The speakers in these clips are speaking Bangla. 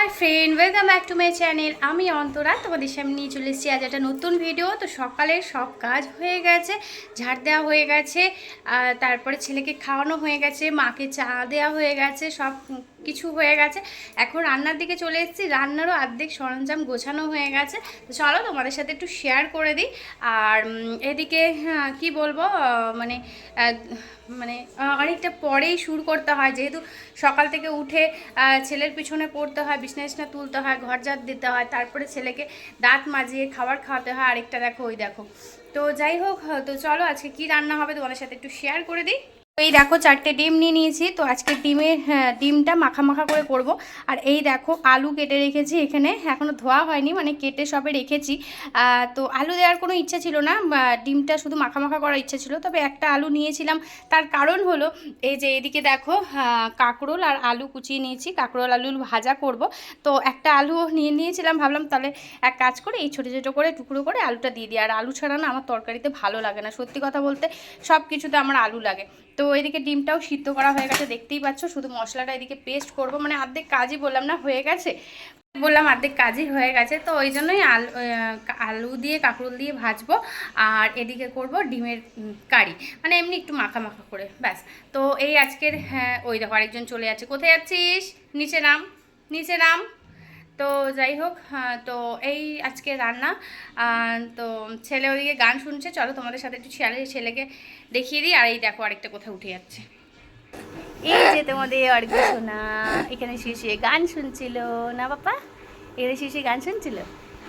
Hi friend, welcome back to my channel. আমি অন্তরা, তোমাদের সামনে নিয়ে চলে এসেছি আজ একটা নতুন ভিডিও। তো সকালে সব কাজ হয়ে গেছে, ঝাড় দেওয়া হয়ে গেছে তারপরে ছেলেকে খাওয়ানো হয়ে গেছে, মাকে চা দেওয়া হয়ে গেছে, সব কিছু হয়ে গেছে। এখন রান্নার দিকে চলে এসেছি। রান্নারও আর্ধেক সরঞ্জাম গোছানো হয়ে গেছে। তো চলো তোমাদের সাথে একটু শেয়ার করে দিই। আর এদিকে হ্যাঁ, কি বলব মানে মানে অনেকটা পরেই শুরু করতে হয়। যেহেতু সকাল থেকে উঠে ছেলের পিছনে পড়তে হয় বিছনা বিছনা তুলতে হয় ঘর ঝাড় দিতে হয় তারপরে ছেলেকে দাঁত মাজিয়ে খাবার খাওয়াতে হয়। আরেকটা দেখো ওই দেখো। তো যাই হোক তো চলো আজকে কি রান্না হবে তোমাদের সাথে একটু শেয়ার করে দিই। এই দেখো চারটে ডিম নিয়ে নিয়েছি তো আজকে ডিমের হ্যাঁ, ডিমটা মাখা মাখা করে করব। আর এই দেখো আলু কেটে রেখেছি এখানে এখনও ধোয়া হয়নি মানে কেটে সবে রেখেছি। তো আলু দেওয়ার কোনো ইচ্ছা ছিল না ডিমটা শুধু মাখা মাখা করার ইচ্ছা ছিল তবে একটা আলু নিয়েছিলাম। তার কারণ হলো এই যে এদিকে দেখো আহ, কাঁকরোল আর আলু কুচিয়ে নিয়েছি কাঁকরোল আলু ভাজা করব। তো একটা আলু নিয়ে নিয়েছিলাম ভাবলাম তাহলে এক কাজ করে এই ছোটো ছোটো করে টুকরো করে আলুটা দিয়ে দিই। আর আলু ছাড়া না আমার তরকারিতে ভালো লাগে না সত্যি কথা বলতে সব কিছুতে আমার আলু লাগে। তো এদিকে ডিমটাও সিদ্ধ করা হয়ে গেছে, দেখতেই পাচ্ছ, শুধু মশলাটা এদিকে পেস্ট করব। মানে অর্ধেক কাজই বললাম না, হয়ে গেছে। বললাম অর্ধেক কাজই হয়ে গেছে, তো ওই জন্যই আলু আলু দিয়ে, কাঁকরোল দিয়ে ভাজবো, আর এদিকে করব ডিমের কারি। মানে এমনি একটু মাখা মাখা করে, ব্যাস। তো এই আজকের হ্যাঁ ওই দেখো, আরেকজন চলে যাচ্ছে। কোথায় যাচ্ছিস? নিচে নাম নিচে নাম। তো যাই হোক তো এই আজকে রান্না। তো ছেলে ওদিকে গান শুনছে, চলো তোমাদের সাথে একটু ছেলে ছেলেকে দেখিয়ে দিই, আর এই দেখো আরেকটা কোথায় উঠে যাচ্ছে। এই যে তোমাদের অর্ঘ শোনা এখানে শিশি গান শুনছিল, না বাপা এখানে শিশি গান শুনছিল?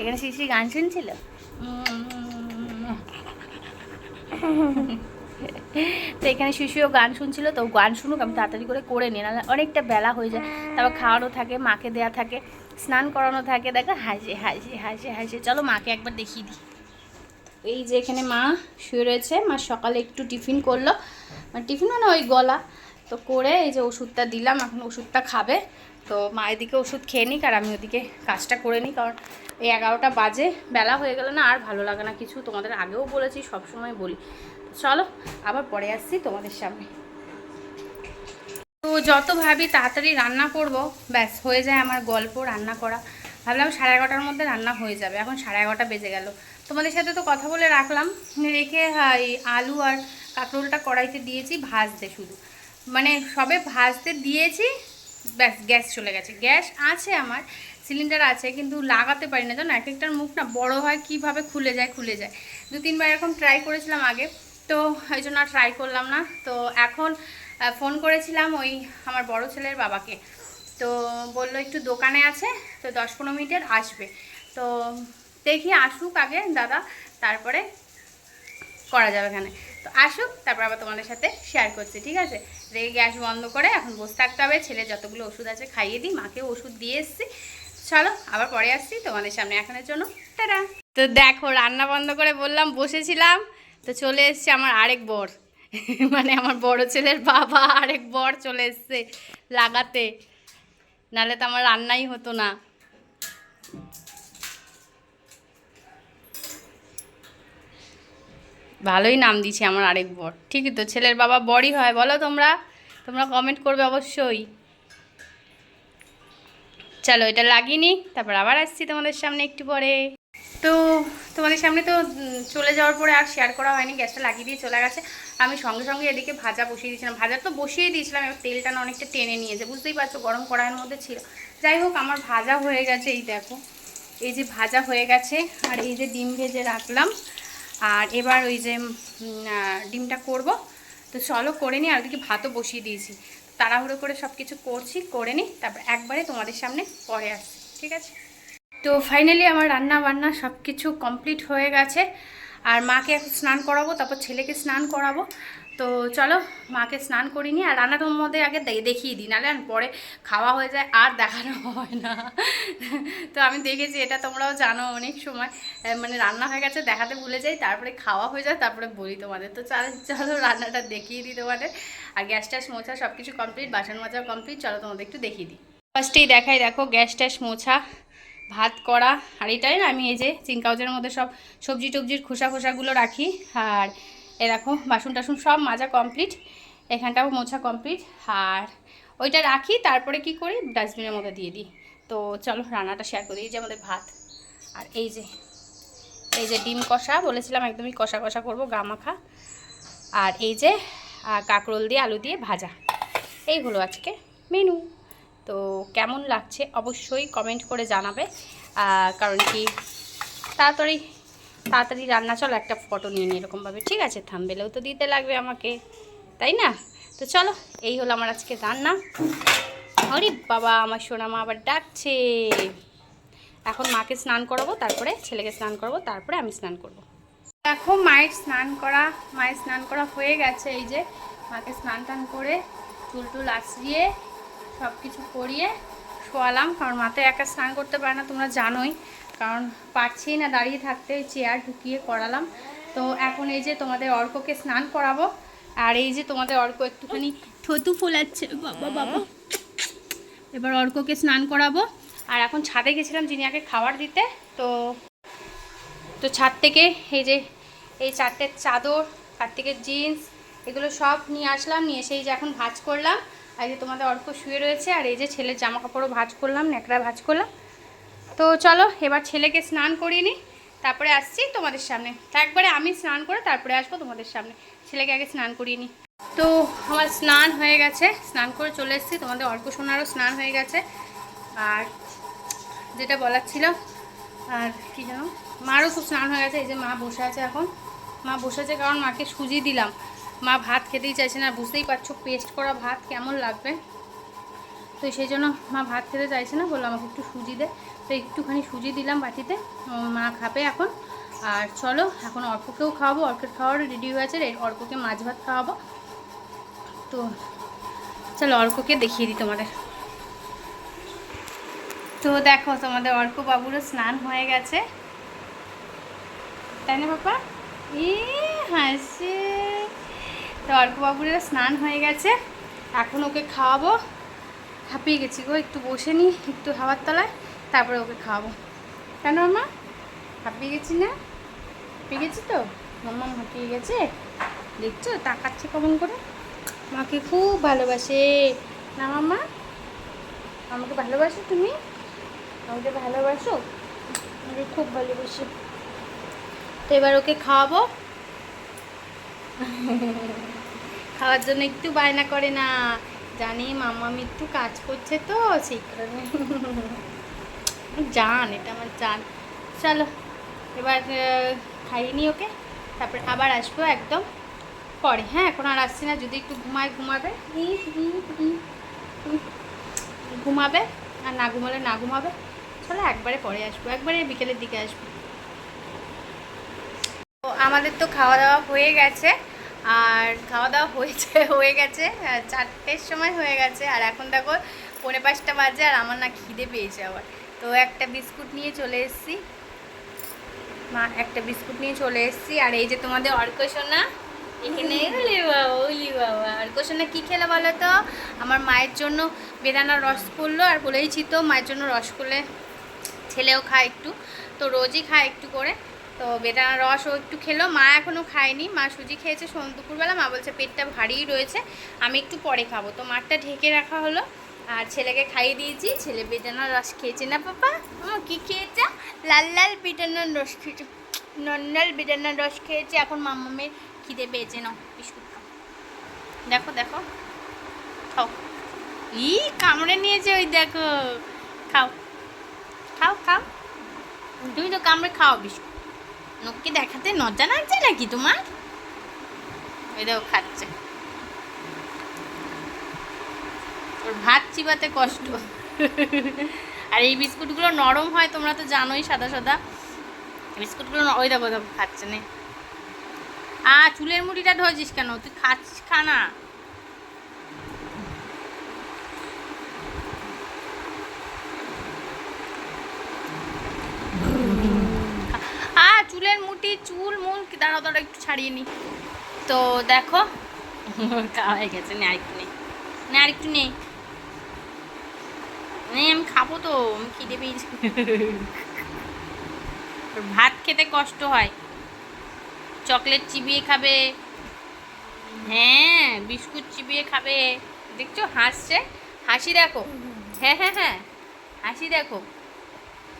এখানে শিশি গান শুনছিল? তো এখানে শিশুও গান শুনছিল, তো গান শুনুক, আমি তাড়াতাড়ি করে করে নিই, নাহলে অনেকটা বেলা হয়ে যায়। তারপর খাওয়ানো থাকে, মাকে দেয়া থাকে। স্নান করানো থাকে, দেখো, হাসে হাসে হাসে, হাসি। চলো মাকে একবার দেখিয়ে দিই। এই যে এখানে মা শুয়ে রয়েছে, মা সকালে একটু টিফিন করল। মানে টিফিন মানে ওই গলা। তো করে এই যে ওষুধটা দিলাম, এখন ওষুধটা খাবে। তো মা এদিকে ওষুধ খেয়ে নিক আর আমি ওদিকে কাজটা করে নিই, কারণ এই এগারোটা বাজে, বেলা হয়ে গেলে না আর ভালো লাগে না কিছু। তোমাদের আগেও বলেছি সব সময় বলি। চলো, আবার পরে আসছি তোমাদের সামনে। তো যত ভাবি তাড়াতাড়ি রান্না করব ব্যাস হয়ে যায় আমার গল্প রান্না করা। ভাবলাম সাড়ে এগারোটার মধ্যে রান্না হয়ে যাবে এখন সাড়ে এগারোটা বেজে গেল। তোমাদের সাথে তো কথা বলে রাখলাম রেখে হ্যাঁ, এই আলু আর কাঁকরোলটা কড়াইতে দিয়েছি ভাজতে শুধু। মানে সবে ভাজতে দিয়েছি ব্যাস গ্যাস চলে গেছে। গ্যাস আছে আমার সিলিন্ডার আছে কিন্তু লাগাতে পারি না। জানো এক একটার মুখ না বড় হয় কীভাবে খুলে যায় খুলে যায়। দু তিনবার এরকম ট্রাই করেছিলাম আগে তো এই জন্য আর ট্রাই করলাম না। তো এখন ফোন করেছিলাম ওই আমার বড় ছেলের বাবাকে। তো বলল, একটু দোকানে আছে, তো দশ পনেরো মিনিটের আসবে। তো দেখি আসুক আগে দাদা, তারপরে করা যাবে এখানে। তো আসুক, তারপর আবার তোমাদের সাথে শেয়ার করছি, ঠিক আছে? রেগে গ্যাস বন্ধ করে এখন বসে থাকতে হবে, ছেলে যতগুলো ওষুধ আছে খাইয়ে দিই মাকে ওষুধ দিয়ে এসছি। চলো, আবার পরে আসছি তোমাদের সামনে এখনের জন্য। টাটা! তো দেখো, রান্না বন্ধ করে বললাম, বসেছিলাম। তো চলে এসছে আমার আরেক বর। মানে আমার বড় ছেলের বাবা আরেক বর চলে এসছে লাগাতে। নাহলে তো আমার রান্নাই হতো না। ভালোই নাম দিয়েছে আমার আরেক বর। ঠিকই তো, ছেলের বাবা বড়ই হয়, বলো তোমরা? তোমরা কমেন্ট করবে অবশ্যই। চলো এটা লাগিয়ে নিই, তারপর আবার আসছি তোমাদের সামনে একটু পরে। তো তোমাদের সামনে তো চলে যাওয়ার পরে আর শেয়ার করা হয়নি গ্যাসটা লাগিয়ে দিয়ে চলে গেছে। আমি সঙ্গে সঙ্গে এদিকে ভাজা বসিয়ে দিয়েছিলাম। ভাজা তো বসিয়ে দিয়েছিলাম, এবার তেলটা না অনেকটা টেনে নিয়েছে। বুঝতেই পারছ, গরম কড়াইয়ের মধ্যে ছিল। যাই হোক, আমার ভাজা হয়ে গেছে, এই দেখো। এই যে ভাজা হয়ে গেছে, আর এই যে ডিম ভেজে রাখলাম। আর এবার ওই যে ডিমটা করব। তো চলো করে নিই, আর ওদিকে ভাতও বসিয়ে দিয়েছি। তাড়াহুড়ো করে সব কিছু করছি, করে নিই, তারপর একবারে তোমাদের সামনে পরে আসছি। ঠিক আছে? তো ফাইনালি আমার রান্না বান্না সব কিছু কমপ্লিট হয়ে গেছে। আর মাকে এখন স্নান করাবো, তারপর ছেলেকে স্নান করাবো। তো চলো, মাকে স্নান করিনি আর রান্নাটার মধ্যে আগে দেখিয়ে দিই, নাহলে পরে খাওয়া হয়ে যায়, আর দেখানো হয় না। তো আমি দেখেছি, এটা তোমরাও জানো অনেক সময়। মানে রান্না হয়ে গেছে, দেখাতে ভুলে যাই, তারপরে খাওয়া হয়ে যায়, তারপরে বলি তোমাদের। তো চলো চলো রান্নাটা দেখিয়ে দিই তোমাদের। আর গ্যাস ট্যাস মোছা সব কিছু কমপ্লিট বাসন মাজাও কমপ্লিট চলো তোমাদের একটু দেখিয়ে দিই। ফার্স্টেই দেখাই, দেখো, গ্যাস ট্যাস মোছা। ভাত করা আর এটাই না, আমি এই যে চিন কাউচের মধ্যে সব সবজি টবজির খোসা খোসাগুলো রাখি। আর এ দেখো, বাসন টাসন সব মাজা কমপ্লিট, এখানটাও মোছা কমপ্লিট। আর ওইটা রাখি, তারপরে কি করি, ডাস্টবিনের মধ্যে দিয়ে দিই। তো চলো, রান্নাটা শেয়ার করি এই যে আমাদের ভাত। আর এই যে এই যে ডিম কষা, বলেছিলাম একদমই কষা কষা করব, গা মাখা। আর এই যে কাঁকরোল দিয়ে, আলু দিয়ে ভাজা। এই হলো আজকে মেনু তো কেমন লাগছে অবশ্যই কমেন্ট করে জানাবে। কারণ কি তাড়াতাড়ি তাড়াতাড়ি রান্না, চলো একটা ফটো নিয়ে নিই এরকমভাবে। ঠিক আছে থামবেলেও তো দিতে লাগবে আমাকে, তাই না? তো চলো, এই হলো আমার আজকে রান্না। আরে বাবা, আমার সোনা মা আবার ডাকছে। এখন মাকে স্নান করাবো, তারপরে ছেলেকে স্নান করাবো, তারপরে আমি স্নান করব। দেখো, মায়ের স্নান করা, মায়ের স্নান করা হয়ে গেছে। এই যে, মাকে স্নান টান করে চুল টুল আছড়িয়ে সব কিছু করিয়ে শোয়ালাম, কারণ মাথায় একা স্নান করতে পারে না, তোমরা জানোই। কারণ পারছি না দাঁড়িয়ে থাকতে চেয়ার ঢুকিয়ে করালাম তো এখন এই যে তোমাদের অর্ককে স্নান করাবো, আর এই যে তোমাদের অর্ক একটুখানি থতু ফোলাচ্ছে। বাবা বাবা। এবার অর্ককে স্নান করাবো। আর এখন ছাদে গেছিলাম জিনিয়াকে খাবার দিতে, তো তো ছাদ থেকে এই যে, এই চারটে চাদর কার্তিকের জিন্স এগুলো সব নিয়ে আসলাম, নিয়ে এসে এই যে এখন ভাজ করলাম। আর যে তোমাদের অর্ক শুয়ে রয়েছে, আর এই যে ছেলের জামা কাপড়ও ভাজ করলাম, ন্যাকড়া ভাজ করলাম। তো চলো, এবার ছেলেকে স্নান করিয়ে নিই, তারপরে আসছি তোমাদের সামনে। একবারে আমি স্নান করে তারপরে আসব তোমাদের সামনে। ছেলেকে আগে স্নান করিয়ে নিই। তো আমার স্নান হয়ে গেছে, স্নান করে চলে এসেছি। তোমাদের অর্ক সোনারও স্নান হয়ে গেছে। আর যেটা বলার ছিল, আর কি জানো মারও খুব স্নান হয়ে গেছে। এই যে মা বসে আছে এখন। মা বসে আছে কারণ মাকে সুজি দিলাম। মা ভাত খেতেই চাইছে না, বুঝতেই পারছ পেস্ট করা ভাত কেমন লাগবে? তো সেই জন্য মা ভাত খেতে চাইছে না বললাম আমাকে একটু সুজি দে। তো একটুখানি সুজি দিলাম বাটিতে মা খাবে এখন। আর চলো, এখন অর্ককেও খাওয়াবো, অর্কের খাওয়ার রেডি হয়ে আছে রে- অর্ককে মাছ ভাত খাওয়াবো। তো চলো অর্ককে দেখিয়ে দিই তোমাদের। তো দেখো তোমাদের অর্ক বাবুরও স্নান হয়ে গেছে। তাই না বাবা? ই হাসি। তো অর্ক বাবুরের স্নান হয়ে গেছে। এখন ওকে খাওয়াবো। হাঁপিয়ে গেছি গো, একটু বসে নি, একটু হাওয়ার তলায়, তারপরে ওকে খাওয়াবো। কেন মা? হাঁপিয়ে গেছি না? হাঁপিয়ে গেছি তো? মাম্মা হাঁপিয়ে গেছে। দেখছ, তাকাচ্ছে কেমন করে? মাকে খুব ভালোবাসে। না মাম্মা? আমাকে ভালোবাসো তুমি? আমাকে ভালোবাসো? আমাকে খুব ভালোবাসি। তো এবার ওকে খাওয়াবো। খাওয়ার জন্য একটু বায়না করে না। জানি মামা একটু কাজ করছে তো সেই কারণে। জান এটা আমার জান। চলো এবার আহ, খাইয়ে নি ওকে। তারপরে আবার আসব একদম পরে। হ্যাঁ এখন আর আসছি না যদি একটু ঘুমায় ঘুমাবে। ঘুমাবে আর না ঘুমালে না ঘুমাবে। চলো একবারে পরে আসব একবারে বিকেলের দিকে আসব। আমাদের তো খাওয়া দাওয়া হয়ে গেছে। আর খাওয়া দাওয়া হয়েছে হয়ে গেছে চারটের সময় হয়ে গেছে আর এখন দেখো পৌনে পাঁচটা বাজে আর আমার না খিদে পেয়েছে আবার। তো একটা বিস্কুট নিয়ে চলে এসেছি। মা একটা বিস্কুট নিয়ে চলে এসেছি আর এই যে তোমাদের অর্ক সোনা এখানে ওলি বাবা ওলি বাবা। অর্ক কী খেলে বলো তো? আমার মায়ের জন্য বেদানার রস করল আর বলেইছি তো মায়ের জন্য রস করলে ছেলেও খায় একটু তো রোজই খায় একটু করে। তো বেদানার রস ও একটু খেলো। মা এখনও খায়নি। মা সুজি খেয়েছে সন দুপুরবেলা। মা বলছে পেটটা ভারীই রয়েছে, আমি একটু পরে খাব। তো মাঠটা ঢেকে রাখা হলো। আর ছেলেকে খাইয়ে দিয়েছি। ছেলে বেদানার রস খেয়েছে না পাপা? ও, কি খেয়েছে? লাল লাল বেদানার রস খেয়েছে। নন্নাল বেদানার রস খেয়েছে। এখন মাম্মামের খিদে পেয়েছে। নাও, বিস্কুট খাও। দেখো দেখো। খাও। ই, কামড়ে নিয়েছে ওই দেখো। খাও। খাও খাও। তুমি তো কামড়ে খাও বিস্কুট। নক্কি দেখাতে নজা লাগছে নাকি তোমার? ওই দেখো, খাচ্ছে। ওর ভাত চিবাতে কষ্ট। আর এই বিস্কুটগুলো নরম হয়, তোমরা তো জানোই সাদা সাদা। বিস্কুটগুলো ওই দেখো দেখো, খাচ্ছে নে। আ চুলের মুড়িটা ধরেছিস কেন? তুই খাচ্ছিস, খা না। আ চুলের মুটি চুল মুল দাঁড়া দাঁড়া একটু ছাড়িয়ে নি। তো দেখো হয়ে গেছে, নে আরেকটু নেই না আরেকটু নেই নেই আমি খাব তো, আমি খিদে পেয়েছি। ভাত খেতে কষ্ট হয়। চকলেট চিবিয়ে খাবে। হ্যাঁ বিস্কুট চিবিয়ে খাবে। দেখছ, হাসছে। হাসি দেখো। হ্যাঁ হ্যাঁ হ্যাঁ। হাসি দেখো।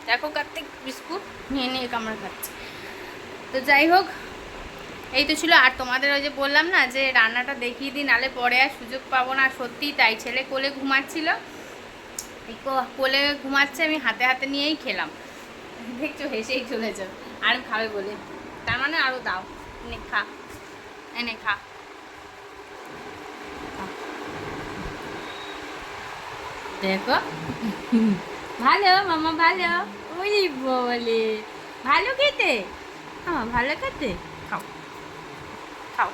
দেখো কার্তিক বিস্কুট। নিয়ে নিয়ে কামড়া খাচ্ছে। তো যাই হোক, এই তো ছিল। আর তোমাদের ওই যে বললাম না যে রান্নাটা দেখিয়ে দিই, নালে পরে আর সুযোগ পাবো না। সত্যিই তাই ছেলে কোলে ঘুমাচ্ছিল। কোলে ঘুমাচ্ছে, আমি হাতে হাতে নিয়েই খেলাম। দেখছ, হেসেই চলে যাও আর খাবে বলে। তার মানে আরও দাও। এনে খা। এনে খা। দেখো। ভালো, মামা ভালো। ওই বলে। ভালো খেতে? হ্যাঁ ভালো খেতে? খাও। খাও।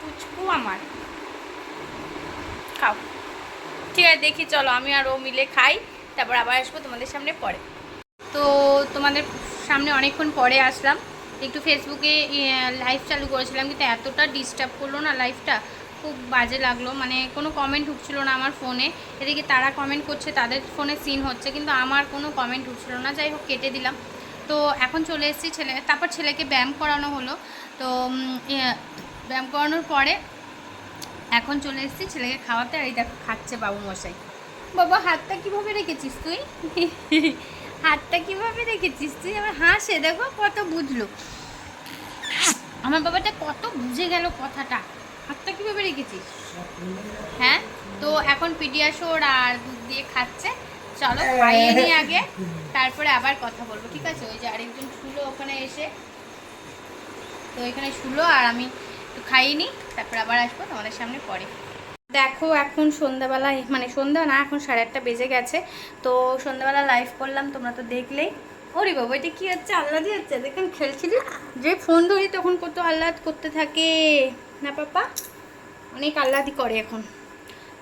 পুচকু আমার। খাও। ঠিক আছে, দেখি, চলো, আমি আর ও মিলে খাই। তারপর আবার আসব তোমাদের সামনে পরে। তো তোমাদের সামনে অনেকক্ষণ পরে আসলাম। একটু ফেসবুকে লাইভ চালু করেছিলাম, কিন্তু এতটা ডিস্টার্ব করল না লাইভটা খুব বাজে লাগল। মানে কোনো কমেন্ট ঢুকছিল না আমার ফোনে এদিকে তারা কমেন্ট করছে, তাদের ফোনে সিন হচ্ছে, কিন্তু আমার কোনো কমেন্ট ঢুকছিল না। যাই হোক, কেটে দিলাম। তো এখন চলে এসেছি ছেলে, তারপর ছেলেকে ব্যায়াম করানো হলো। তো ব্যায়াম করানোর পরে এখন চলে এসেছি ছেলেকে খাওয়াতে। আর এই দেখো, খাচ্ছে বাবু মশাই। বাবা, হাতটা কীভাবে রেখেছিস তুই? হাতটা কীভাবে রেখেছিস তুই? আমার হাসে দেখো কত বুঝলো। আমার বাবাটা কত বুঝে গেল কথাটা। হাতটা কীভাবে রেখেছিস? হ্যাঁ? তো এখন পিডিয়াশোর আর দুধ দিয়ে খাচ্ছে। চলো, খাইয়ে নিই আগে, তারপরে আবার কথা বলব, ঠিক আছে? ওই যে আরেকজন শুলো ওখানে এসে। তো এখানে শুলো আর আমি একটু খাইয়ে নিই, তারপর আবার আসব তোমাদের সামনে পরে। দেখো, এখন সন্ধ্যাবেলায় মানে সন্ধ্যা না, এখন সাড়ে আটটা বেজে গেছে। তো সন্ধ্যাবেলা লাইভ করলাম, তোমরা তো দেখলেই। ওরে বাবা, এটা কি হচ্ছে? আল্লাদি হচ্ছে। দেখেন, খেলছিলি। যে ফোন ধরি তখন কত আহ্লাদ করতে থাকে। না পাপা? অনেক আহ্লাদি করে এখন।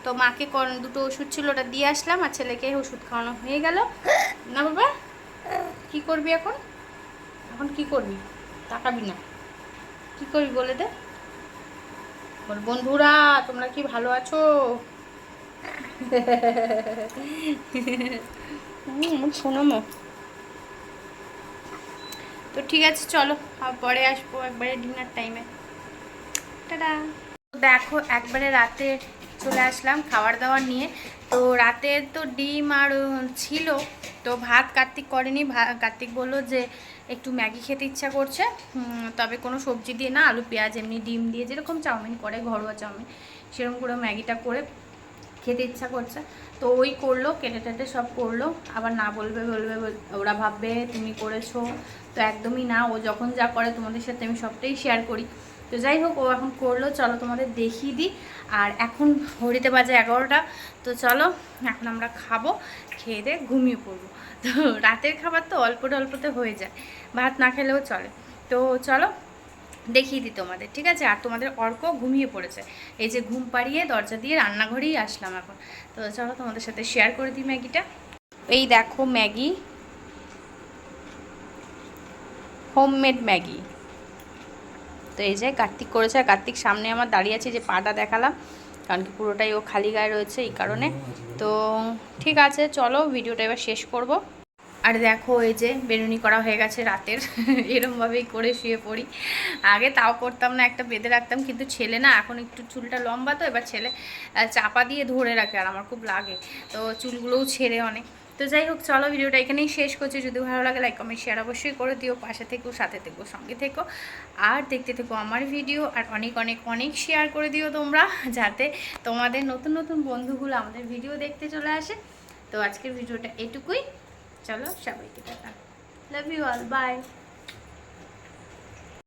তো মাকে কর- দুটো ওষুধ ছিল, ওটা দিয়ে আসলাম আর ছেলেকে ওষুধ খাওয়ানো হয়ে গেল। না বাবা? কি করবি এখন? এখন কি করবি? তাকাবি না। কি করবি বলে দে। বল, বন্ধুরা, তোমরা কি ভালো আছো? হুম শোনামো তো ঠিক আছে, চলো পরে আসব একবারে ডিনার টাইমে টাটা। দেখো, একবারে রাতে চলে আসলাম খাবার দাবার নিয়ে। তো রাতে তো ডিম আর ছিল, তো ভাত কার্তিক করেনি। কার্তিক বলল যে একটু ম্যাগি খেতে ইচ্ছা করছে। তবে কোনো সবজি দিয়ে না, আলু, পেঁয়াজ, এমনি ডিম দিয়ে যেরকম চাউমিন করে, ঘরোয়া চাউমিন, সেরকম করে ম্যাগিটা করে খেতে ইচ্ছা করছে। তো ওই করল, কেটে টেটে সব করল। আবার না বলবে বলবে, বল- ওরা ভাববে তুমি করেছ। তো একদমই না, ও যখন যা করে তোমাদের সাথে আমি সবটাই শেয়ার করি। তো যাই হোক, ও এখন করল, চলো তোমাদের দেখিয়ে দিই। আর এখন ঘড়িতে বাজে এগারোটা। তো চলো, এখন আমরা খাব, খেয়ে দিয়ে ঘুমিয়ে পড়ব। তো রাতের খাবার তো অল্প অল্পতে হয়ে যায়। ভাত না খেলেও চলে। তো চলো দেখিয়ে দিই তোমাদের, ঠিক আছে? আর তোমাদের অর্ক ঘুমিয়ে পড়েছে। এই যে ঘুম পাড়িয়ে দরজা দিয়ে রান্নাঘরেই আসলাম এখন। তো চলো তোমাদের সাথে শেয়ার করে দিই ম্যাগিটা। এই দেখো ম্যাগি। Homemade Maggi. তো এই যে কার্তিক করেছে, আর কার্তিক সামনে আমার দাঁড়িয়ে আছে যে পাটা দেখালাম। কারণ কি পুরোটাই ও খালি গায়ে রয়েছে এই কারণে। তো ঠিক আছে, চলো ভিডিওটা এবার শেষ করব। আর দেখো এই যে বেরুনি করা হয়ে গেছে রাতের। এরমভাবেই করে শুয়ে পড়ি। আগে তাও করতাম না, একটা বেঁধে রাখতাম, কিন্তু ছেলে না, এখন একটু চুলটা লম্বা তো, এবার ছেলে চাপা দিয়ে ধরে রাখে আর আমার খুব লাগে। তো চুলগুলোও ছেড়ে অনেক। তো যাই হোক, চলো ভিডিওটা এখানেই শেষ করছি। যদি ভালো লাগে লাইক কমেন্ট শেয়ার অবশ্যই করে দিও। পাশে থেকো, সাথে থেকো, সঙ্গে থেকো। আর দেখতে থেকো আমার ভিডিও আর অনেক অনেক অনেক শেয়ার করে দিও তোমরা, যাতে তোমাদের নতুন নতুন বন্ধুগুলো আমাদের ভিডিও দেখতে চলে আসে। তো আজকের ভিডিওটা এটুকুই। চলো সবাইকে tata. Love you all bye